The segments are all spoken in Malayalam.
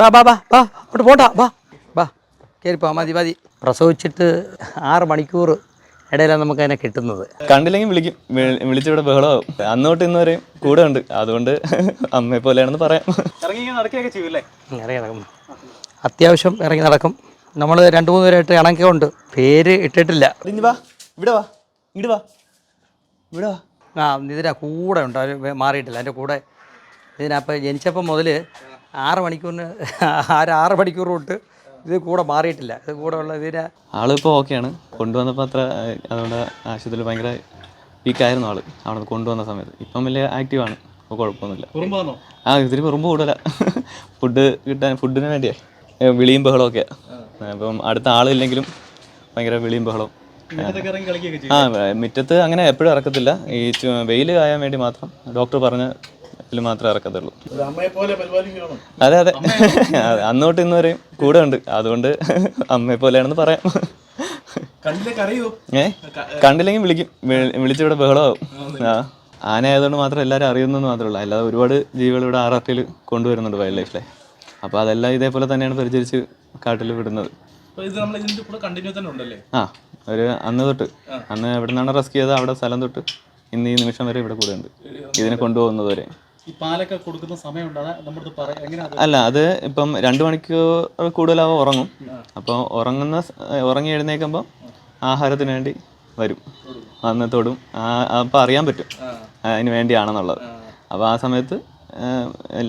ബാ ബാ ബാ ബാ അങ്ങോട്ട് പോണ്ട ബാ. ബാ കയറിപ്പോ മതി മതി. പ്രസവിച്ചിട്ട് ആറ് മണിക്കൂർ ഇടയിലാണ് നമുക്ക് അതിനെ കിട്ടുന്നത്. കണ്ടില്ലെങ്കിൽ വിളിക്കും. വിളിച്ചിവിടെ ബഹളമാവും. അന്നോട്ട് ഇന്ന് വരെയും കൂടെ ഉണ്ട്. അതുകൊണ്ട് അമ്മയെ പോലെയാണെന്ന് പറയാം. ഇറങ്ങി നടക്കുകയൊക്കെ ചെയ്യൂല്ലേ ഇറങ്ങി നടക്കും. അത്യാവശ്യം ഇറങ്ങി നടക്കും. നമ്മൾ രണ്ട് മൂന്ന് പേരായിട്ട് ഇണക്കുണ്ട് പേര് ഇട്ടിട്ടില്ല. വാ. ഇവിടെ വാ. ഇങ്ങോട്ട് വാ. ഇവിടെ വാ. ആ ഇതിനാ കൂടെ ഉണ്ട്. അവർ മാറിയിട്ടില്ല. എന്റെ കൂടെ ഇതിനപ്പം ജനിച്ചപ്പം മുതൽ ആറ് മണിക്കൂറിന് ആറ് ആറ് മണിക്കൂർ തൊട്ട് ഇത് കൂടെ മാറിയിട്ടില്ല. ഇത് കൂടെ ഉള്ള ഇതിന് ആളിപ്പോൾ ഓക്കെയാണ്. കൊണ്ടുവന്നപ്പോൾ അത്ര അതുകൊണ്ട് ആശുപത്രിയിൽ ഭയങ്കര വീക്കായിരുന്നു ആൾ. അവിടെ കൊണ്ടുവന്ന സമയത്ത്. ഇപ്പം വലിയ ആക്റ്റീവാണ് അപ്പോൾ കുഴപ്പമൊന്നുമില്ല. ആ ഇതിന് കുറുമ്പ് കൂടുതല ഫുഡ് കിട്ടാൻ ഫുഡിന് വേണ്ടിയേ. വിളിയും വിളിയും ഒക്കെ. അപ്പം അടുത്ത ആളില്ലെങ്കിലും ഭയങ്കര വിളിയും ബഹളവും. ആ മുറ്റത്ത് അങ്ങനെ എപ്പോഴും ഇറക്കത്തില്ല. ഈ വെയിൽ കായാൻ വേണ്ടി മാത്രം ഡോക്ടർ പറഞ്ഞ ഇതിൽ മാത്രമേ ഇറക്കത്തുള്ളൂ. അതെ അതെ. അന്നോട്ട് ഇന്ന് വരെയും കൂടെ ഉണ്ട് അതുകൊണ്ട് അമ്മയെ പോലെയാണെന്ന് പറയാം. ഏ? കണ്ടില്ലെങ്കിൽ വിളിക്കും. വിളിച്ചിവിടെ ബഹളമാവും. ആ ആന ആയതുകൊണ്ട് മാത്രം എല്ലാവരും അറിയുന്നെന്ന് മാത്രമല്ല അല്ലാതെ ഒരുപാട് ജീവികൾ ഇവിടെ ആർ കൊണ്ടുവരുന്നുണ്ട് വൈൽഡ് ലൈഫിലെ അപ്പോൾ അതെല്ലാം ഇതേപോലെ തന്നെയാണ് പരിചരിച്ച് കാട്ടിൽ വിടുന്നത്. ആ ഒരു അന്ന് തൊട്ട്. അന്ന് എവിടെ നിന്നാണ് റെസ്ക്യൂ ചെയ്തത് അവിടെ സ്ഥലം തൊട്ട് ഇന്ന് ഈ നിമിഷം വരെ ഇവിടെ കൂടെ ഉണ്ട് ഇതിനെ കൊണ്ടുപോകുന്നത് വരെ. ഈ പാലൊക്കെ കൊടുക്കുന്ന സമയമുണ്ട് അതാ നമ്മുടെ പറയാം എങ്ങനെയാ അല്ല അത് ഇപ്പം രണ്ട് മണിക്കൂർ കൂടുതലാവും ഉറങ്ങും. അപ്പോൾ ഉറങ്ങുന്ന ഉറങ്ങി എഴുന്നേക്കുമ്പോൾ ആഹാരത്തിന് വേണ്ടി വരും. വന്ന് തൊടും. അപ്പോൾ അറിയാൻ പറ്റും. അതിന് വേണ്ടിയാണെന്നുള്ളത്. അപ്പോൾ ആ സമയത്ത്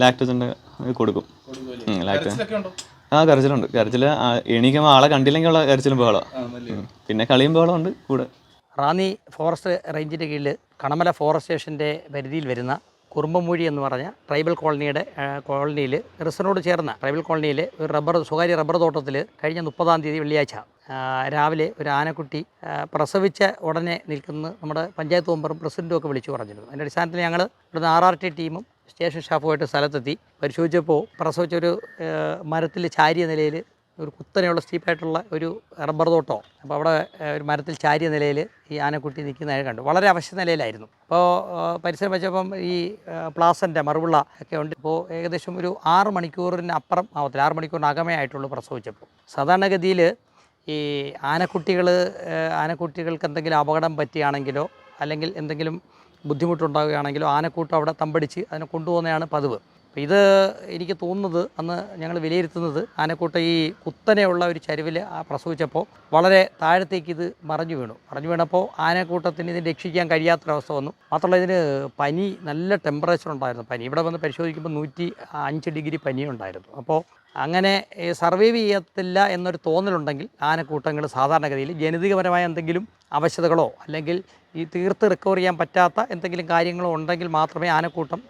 ലാക്ടോസിന്റെ കൊടുക്കും. ലാക്ടോസ് ലാക്ടോ ഉണ്ടോ? ആ കരച്ചിലുണ്ട്. കരച്ചിൽ എണീക്കുമ്പോൾ ആളെ കണ്ടില്ലെങ്കിൽ ഉള്ള കരച്ചിലും ബഹളമാണ് പിന്നെ കളിയും ബഹളമുണ്ട് കൂടെ. റാന്നി ഫോറസ്റ്റ് റേഞ്ചിന്റെ കീഴിൽ കണമല ഫോറസ്റ്റ് സ്റ്റേഷന്റെ പരിധിയിൽ വരുന്ന കുറുമ്പമൂഴി എന്ന് പറഞ്ഞ ട്രൈബൽ കോളനിയുടെ കോളനിയിൽ റിസനോട് ചേർന്ന ട്രൈബൽ കോളനിയിൽ ഒരു റബ്ബർ സ്വകാര്യ റബ്ബർ തോട്ടത്തിൽ കഴിഞ്ഞ മുപ്പതാം തീയതി വെള്ളിയാഴ്ച രാവിലെ ഒരു ആനക്കുട്ടി പ്രസവിച്ച ഉടനെ നിൽക്കുന്ന നമ്മുടെ പഞ്ചായത്ത് മെമ്പറും പ്രസിഡന്റും ഒക്കെ വിളിച്ചു പറഞ്ഞിരുന്നു. അതിന്റെ അടിസ്ഥാനത്തിൽ ഞങ്ങൾ ഇവിടുന്ന് ആർ ആർ ടി ടീമും സ്റ്റേഷൻ സ്റ്റാഫുമായിട്ട് സ്ഥലത്തെത്തി. പരിശോധിച്ചപ്പോൾ പ്രസവിച്ചൊരു മരത്തിൽ ചാരിയ നിലയിൽ ഒരു കുത്തനെയുള്ള സ്റ്റീപ്പായിട്ടുള്ള ഒരു റബ്ബർ തോട്ടോ. അപ്പോൾ അവിടെ ഒരു മരത്തിൽ ചാരിയ നിലയിൽ ഈ ആനക്കുട്ടി നിൽക്കുന്നതായി കണ്ടു. വളരെ അവശ്യ നിലയിലായിരുന്നു. അപ്പോൾ പരിസരം വെച്ചപ്പം ഈ പ്ലാസന്റെ മറുപിള്ള ഒക്കെ ഉണ്ട്. ഇപ്പോൾ ഏകദേശം ഒരു ആറ് മണിക്കൂറിന് അപ്പുറം ആവത്തില്ല. ആറ് മണിക്കൂറിന് അകമേ ആയിട്ടുള്ളൂ പ്രസവിച്ചപ്പോൾ. സാധാരണഗതിയിൽ ഈ ആനക്കുട്ടികൾ ആനക്കുട്ടികൾക്ക് എന്തെങ്കിലും അപകടം പറ്റിയാണെങ്കിലോ അല്ലെങ്കിൽ എന്തെങ്കിലും ബുദ്ധിമുട്ടുണ്ടാവുകയാണെങ്കിലോ ആനക്കൂട്ടം അവിടെ തമ്പടിച്ച് അതിനെ കൊണ്ടുപോകുന്നതാണ് പതിവ്. അപ്പോൾ ഇത് എനിക്ക് തോന്നുന്നത് അന്ന് ഞങ്ങൾ വിലയിരുത്തുന്നത് ആനക്കൂട്ട ഈ കുത്തനെയുള്ള ഒരു ചരിവിൽ പ്രസവിച്ചപ്പോൾ വളരെ താഴത്തേക്ക് ഇത് മറഞ്ഞു വീണു. മറഞ്ഞു വീണപ്പോൾ ആനക്കൂട്ടത്തിന് ഇതിന് രക്ഷിക്കാൻ കഴിയാത്തൊരവസ്ഥ വന്നു. മാത്രമല്ല ഇതിന് പനി നല്ല ടെമ്പറേച്ചർ ഉണ്ടായിരുന്നു. പനി ഇവിടെ വന്ന് പരിശോധിക്കുമ്പോൾ നൂറ്റി അഞ്ച് ഡിഗ്രി പനിയുണ്ടായിരുന്നു. അപ്പോൾ അങ്ങനെ സർവൈവ് ചെയ്യത്തില്ല എന്നൊരു തോന്നലുണ്ടെങ്കിൽ ആനക്കൂട്ടങ്ങൾ സാധാരണഗതിയിൽ ജനിതകപരമായ എന്തെങ്കിലും അവശതകളോ അല്ലെങ്കിൽ ഈ തീർത്ത് റിക്കവർ ചെയ്യാൻ പറ്റാത്ത എന്തെങ്കിലും കാര്യങ്ങളോ ഉണ്ടെങ്കിൽ മാത്രമേ ആനക്കൂട്ടം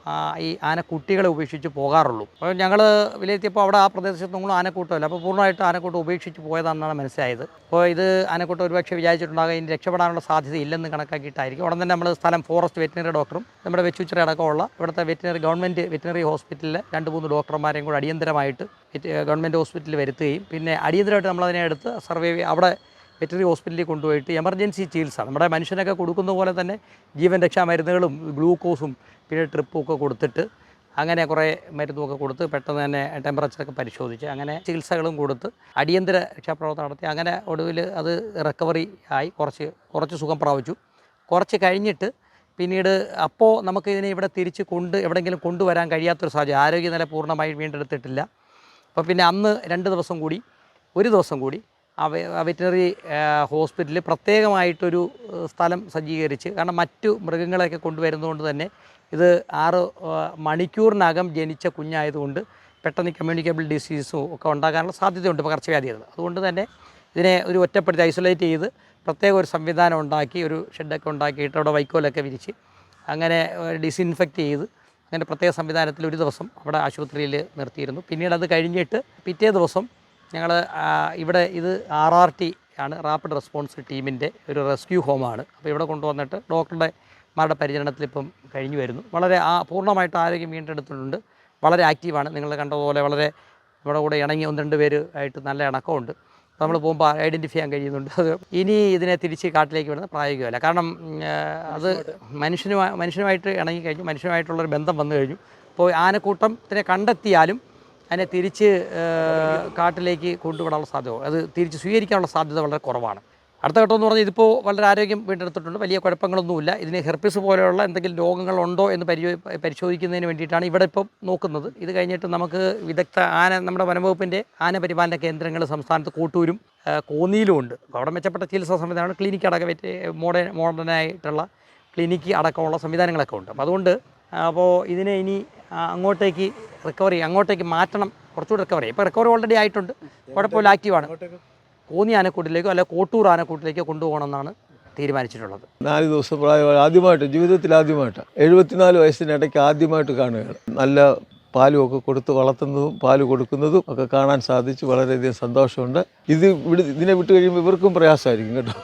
ഈ ആനക്കുട്ടികളെ ഉപേക്ഷിച്ച് പോകാറുള്ളൂ. അപ്പോൾ ഞങ്ങൾ വിലയിരുത്തിയപ്പോൾ അവിടെ ആ പ്രദേശത്തൊന്നും ആനക്കൂട്ടമില്ല. അപ്പോൾ പൂർണമായിട്ട് ആനക്കൂട്ടം ഉപേക്ഷിച്ച് പോയതാണെന്നാണ് മനസ്സിലായത്. അപ്പോൾ ഇത് ആനക്കൂട്ടം ഒരുപക്ഷെ വിചാരിച്ചിട്ടുണ്ടാകും ഇനി രക്ഷപ്പെടാനുള്ള സാധ്യത ഇല്ലെന്ന് കണക്കാക്കിയിട്ടായിരിക്കും. ഉടൻ തന്നെ നമ്മൾ സ്ഥലം ഫോറസ്റ്റ് വെറ്റിനറി ഡോക്ടറും നമ്മുടെ വെച്ചുച്ചിറ അടക്കമുള്ള ഇവിടുത്തെ വെറ്റിനറി ഗവൺമെന്റ് വെറ്റിനറി ഹോസ്പിറ്റലിലെ രണ്ട് മൂന്ന് ഡോക്ടർമാരെയും കൂടെ അടിയന്തരമായിട്ട് ഗവൺമെന്റ് ഹോസ്പിറ്റലിൽ വരുത്തുകയും പിന്നെ അടിയന്തരമായിട്ട് നമ്മളതിനെ എടുത്ത് സർവേ അവിടെ വെറ്ററി ഹോസ്പിറ്റലിൽ കൊണ്ടുപോയിട്ട് എമർജൻസി ചികിത്സ നമ്മുടെ മനുഷ്യനൊക്കെ കൊടുക്കുന്ന പോലെ തന്നെ ജീവൻ രക്ഷാ മരുന്നുകളും ഗ്ലൂക്കോസും പിന്നെ ട്രിപ്പും ഒക്കെ കൊടുത്തിട്ട് അങ്ങനെ കുറേ മരുന്നുമൊക്കെ കൊടുത്ത് പെട്ടെന്ന് തന്നെ ടെമ്പറേച്ചറൊക്കെ പരിശോധിച്ച് അങ്ങനെ ചികിത്സകളും കൊടുത്ത് അടിയന്തര രക്ഷാപ്രവർത്തനം നടത്തി. അങ്ങനെ ഒടുവിൽ അത് റിക്കവറി ആയി കുറച്ച് കുറച്ച് സുഖം പ്രാപിച്ചു. കുറച്ച് കഴിഞ്ഞിട്ട് പിന്നീട് അപ്പോൾ നമുക്ക് ഇതിനെ ഇവിടെ തിരിച്ച് കൊണ്ട് എവിടെയെങ്കിലും കൊണ്ടുവരാൻ കഴിയാത്തൊരു സാഹചര്യം ആരോഗ്യനില പൂർണമായി വീണ്ടെടുത്തിട്ടില്ല. അപ്പോൾ പിന്നെ അന്ന് രണ്ട് ദിവസം കൂടി ഒരു ദിവസം കൂടി വെറ്റിനറി ഹോസ്പിറ്റലിൽ പ്രത്യേകമായിട്ടൊരു സ്ഥലം സജ്ജീകരിച്ച് കാരണം മറ്റു മൃഗങ്ങളെയൊക്കെ കൊണ്ടുവരുന്നതുകൊണ്ട് തന്നെ ഇത് ആറ് മണിക്കൂറിനകം ജനിച്ച കുഞ്ഞായതുകൊണ്ട് പെട്ടെന്ന് കമ്മ്യൂണിക്കബിൾ ഡിസീസും ഒക്കെ ഉണ്ടാകാനുള്ള സാധ്യതയുണ്ട് പകർച്ചവ്യാധികൾ അതുകൊണ്ട് തന്നെ ഇതിനെ ഒരു ഒറ്റപ്പെടുത്തി ഐസൊലേറ്റ് ചെയ്ത് പ്രത്യേക ഒരു സംവിധാനം ഉണ്ടാക്കി ഒരു ഷെഡൊക്കെ ഉണ്ടാക്കിയിട്ട് അവിടെ വൈക്കോലൊക്കെ വിരിച്ച് അങ്ങനെ ഡിസിൻഫെക്റ്റ് ചെയ്ത് അങ്ങനെ പ്രത്യേക സംവിധാനത്തിൽ ഒരു ദിവസം അവിടെ ആശുപത്രിയിൽ നിർത്തിയിരുന്നു. പിന്നീട് അത് കഴിഞ്ഞിട്ട് പിറ്റേ ദിവസം ഞങ്ങൾ ഇവിടെ ഇത് ആർ ആർ ടി ആണ് റാപ്പിഡ് റെസ്പോൺസ് ടീമിന്റെ ഒരു റെസ്ക്യൂ ഹോമാണ്. അപ്പോൾ ഇവിടെ കൊണ്ടുവന്നിട്ട് ഡോക്ടറുടെ മാരുടെ പരിചരണത്തിൽ ഇപ്പം കഴിഞ്ഞു വരുന്നു. വളരെ ആ പൂർണമായിട്ട് ആരോഗ്യം വീണ്ടെടുത്തിട്ടുണ്ട്. വളരെ ആക്റ്റീവാണ്. നിങ്ങൾ കണ്ടതുപോലെ വളരെ നമ്മുടെ കൂടെ ഇണങ്ങി ഒന്ന് രണ്ട് പേര് ആയിട്ട് നല്ല ഇണക്കമുണ്ട്. നമ്മൾ പോകുമ്പോൾ ഐഡന്റിഫൈ ചെയ്യാൻ കഴിയുന്നുണ്ട്. അത് ഇനി ഇതിനെ തിരിച്ച് കാട്ടിലേക്ക് വിടുന്നത് പ്രായോഗികമല്ല. കാരണം അത് മനുഷ്യനുമായി മനുഷ്യനുമായിട്ട് ഇണങ്ങി കഴിഞ്ഞു മനുഷ്യനുമായിട്ടുള്ളൊരു ബന്ധം വന്നു കഴിഞ്ഞു. അപ്പോൾ ആനക്കൂട്ടത്തിനെ കണ്ടെത്തിയാലും അതിനെ തിരിച്ച് കാട്ടിലേക്ക് കൊണ്ടുവിടാനുള്ള സാധ്യത അത് തിരിച്ച് സ്വീകരിക്കാനുള്ള സാധ്യത വളരെ കുറവാണ്. അടുത്ത ഘട്ടം എന്ന് പറഞ്ഞാൽ ഇതിപ്പോൾ വളരെ ആരോഗ്യം വീണ്ടെടുത്തിട്ടുണ്ട്. വലിയ കുഴപ്പങ്ങളൊന്നുമില്ല. ഇതിന് ഹെർപ്പിസ് പോലെയുള്ള എന്തെങ്കിലും രോഗങ്ങളുണ്ടോ എന്ന് പരിചോ പരിശോധിക്കുന്നതിന് വേണ്ടിയിട്ടാണ് ഇവിടെ ഇപ്പം നോക്കുന്നത്. ഇത് കഴിഞ്ഞിട്ട് നമുക്ക് വിദഗ്ധ ആന നമ്മുടെ വനംവകുപ്പിന്റെ ആന പരിപാലന കേന്ദ്രങ്ങൾ സംസ്ഥാനത്ത് കോട്ടൂരും ആ, കോന്നിയിലും ഉണ്ട്. അപ്പോൾ അവിടെ മെച്ചപ്പെട്ട ചികിത്സാ സംവിധാനമാണ്. ക്ലിനിക്ക് അടക്കം മോഡേൺ മോഡേണായിട്ടുള്ള ക്ലിനിക്ക് അടക്കമുള്ള സംവിധാനങ്ങളൊക്കെ ഉണ്ട്. അപ്പോൾ അതുകൊണ്ട് അപ്പോൾ ഇതിനെ ഇനി അങ്ങോട്ടേക്ക് റിക്കവറി അങ്ങോട്ടേക്ക് മാറ്റണം. കുറച്ചുകൂടി റിക്കവറി. ഇപ്പോൾ റിക്കവറി ഓൾറെഡി ആയിട്ടുണ്ട്. കുഴപ്പമില്ല ആക്റ്റീവാണ്. കോന്നി ആനക്കൂട്ടിലേക്കോ അല്ലെ കോട്ടൂർ ആനക്കൂട്ടിലേക്കോ കൊണ്ടുപോകണമെന്നാണ് തീരുമാനിച്ചിട്ടുള്ളത്. നാല് ദിവസം പ്രായമായ ആദ്യമായിട്ട് ജീവിതത്തിൽ ആദ്യമായിട്ട് എഴുപത്തിനാല് വയസ്സിനിടയ്ക്ക് ആദ്യമായിട്ട് കാണുകയാണ്. നല്ല പാലും ഒക്കെ കൊടുത്ത് വളർത്തുന്നതും പാൽ കൊടുക്കുന്നതും ഒക്കെ കാണാൻ സാധിച്ചു വളരെയധികം സന്തോഷമുണ്ട്. ഇത് ഇതിനെ വിട്ട് കഴിയുമ്പോൾ ഇവർക്കും പ്രയാസമായിരിക്കും കേട്ടോ.